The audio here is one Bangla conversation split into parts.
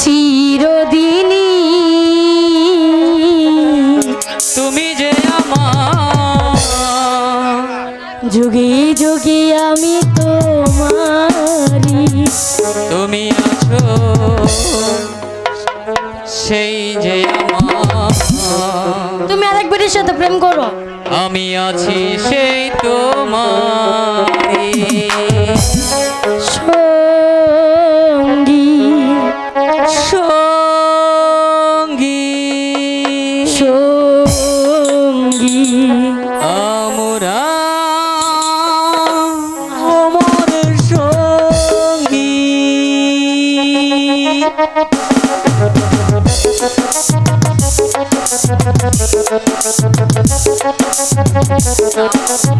চিরদিনই। তুমি যে আমার। আমি তুমি আছো। সেই সাথে প্রেম করো। আমি আছি সেই তোমারি সঙ্গী। আমরা অমর সঙ্গী। Thank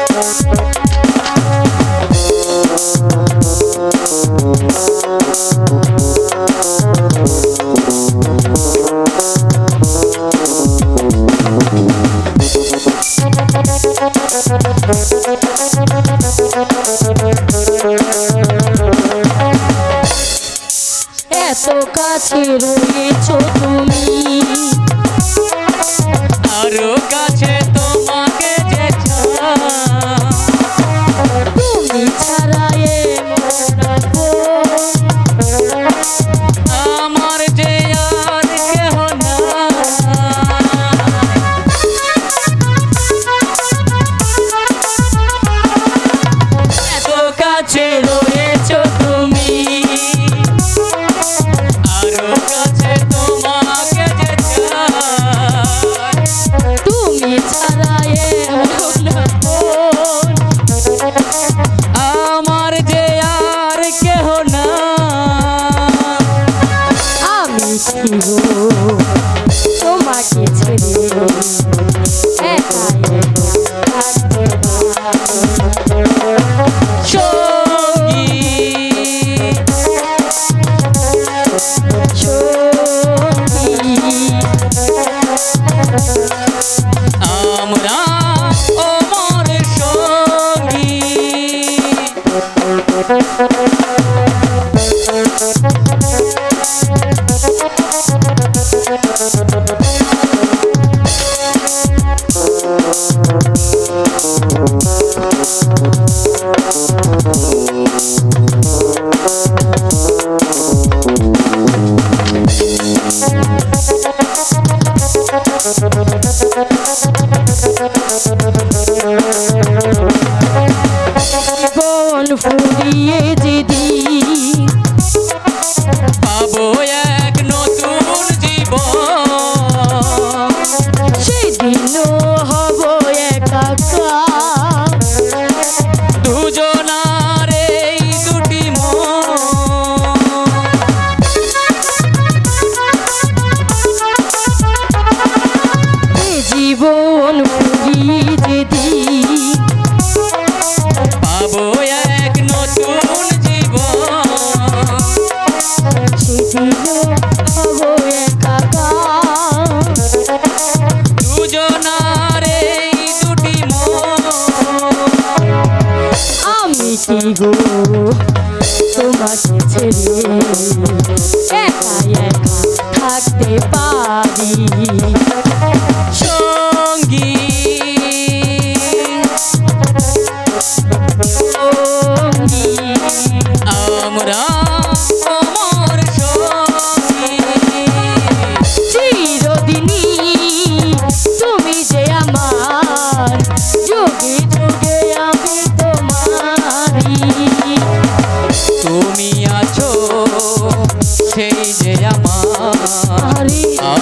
কাছে রয়েছ তুমি। back. Thank একা একা থাকতে পারি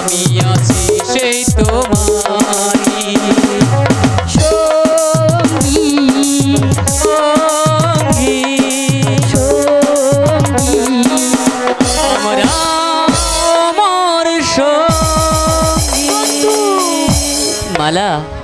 আমি আছি সেই তোমারি মালা।